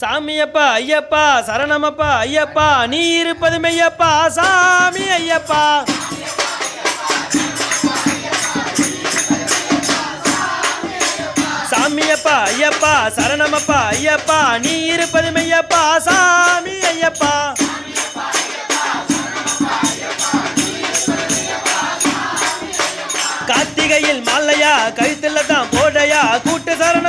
சாமியப்பா ஐயப்பா சரணமப்பா ஐயப்பா நீ இருப்பது மெய்யப்பா சாமி ஐயப்பா. சாமியப்பா ஐயப்பா சரணமப்பா ஐயப்பா நீ இருப்பது மெய்யப்பா சாமி ஐயப்பா. கார்த்திகையில் மாலையா கழுத்துல தான் போடையா கூட்டு சரண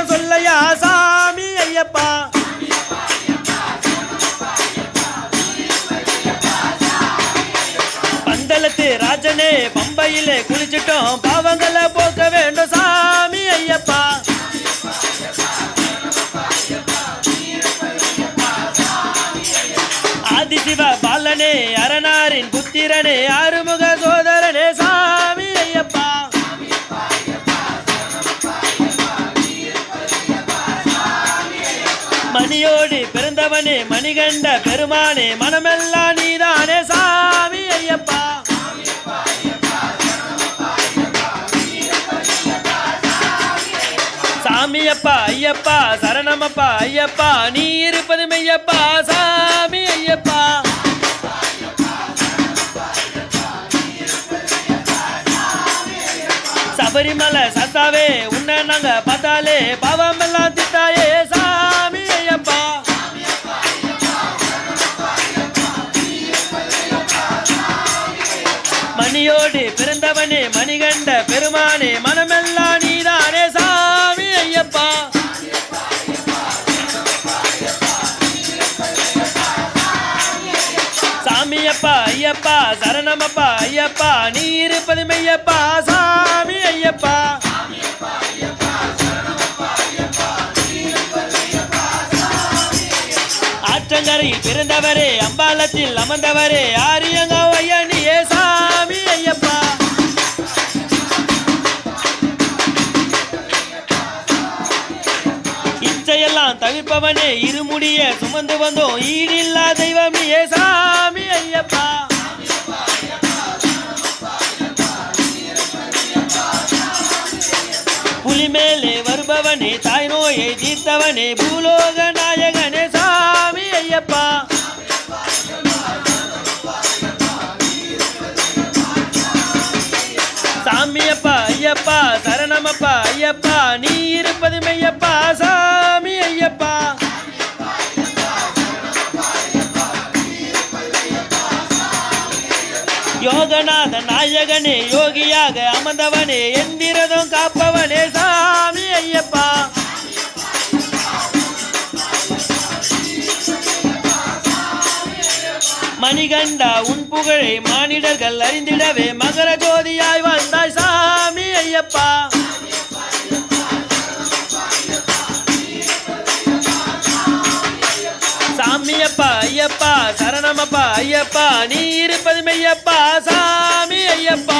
ராஜனே பம்பையிலே குளிச்சிட்டோம். பாவங்களை போக்க வேண்டும் சாமி ஐயப்பா. ஆதிசிவ பாலனே அரணாரின் புத்திரனே ஆறுமுக சோதரனே சாமி ஐயப்பா. மணியோடு பிறந்தவனே மணிகண்ட பெருமானே மனமெல்லாம் நீதான் சாமியப்பா ஐயப்பா சரணமப்பா ஐயப்பா நீ இருப்பது மெய்யப்பா சாமி ஐயப்பா. சபரிமலை சத்தாவே உன்னை நாங்க பார்த்தாலே பாவமெல்லாம் திட்டாயே சாமி ஐயப்பா. மணியோடு பிறந்தவனே மணிகண்ட பெருமானே சாமியப்பா ஐயப்பா சரணமப்பா ஐயப்பா நீ இருப்பது மெய்யப்பா சாமி ஐயப்பா. ஆற்றங்கரையில் பிறந்தவரே அம்பாலத்தில் அமர்ந்தவரே ஆரியங்க ஐயா நீ சாமி இச்சையெல்லாம் இருமுடிய சுமந்து வந்தோம். ஈடில்லா தெய்வம் தெய்வமியே சாமி ஐயப்பா. புலி மேலே வருபவனே தாய் நோயை தீர்த்தவனே பூலோகன் நீ இருப்பது மெய்யப்பா சாமி ஐயப்பா. யோகநாத நாயகனே யோகியாக அமர்ந்தவனே எந்திரதும் காப்பவனே சாமி ஐயப்பா. மணிகண்டா உன் புகழை மானிடர்கள் அறிந்திடவே மகர ஜோதியாய் வந்தாய் சாமி ஐயப்பா. ஐயப்பா சரணமப்பா ஐயப்பா நீ இருப்பது மெய்யப்பா சாமி ஐயப்பா.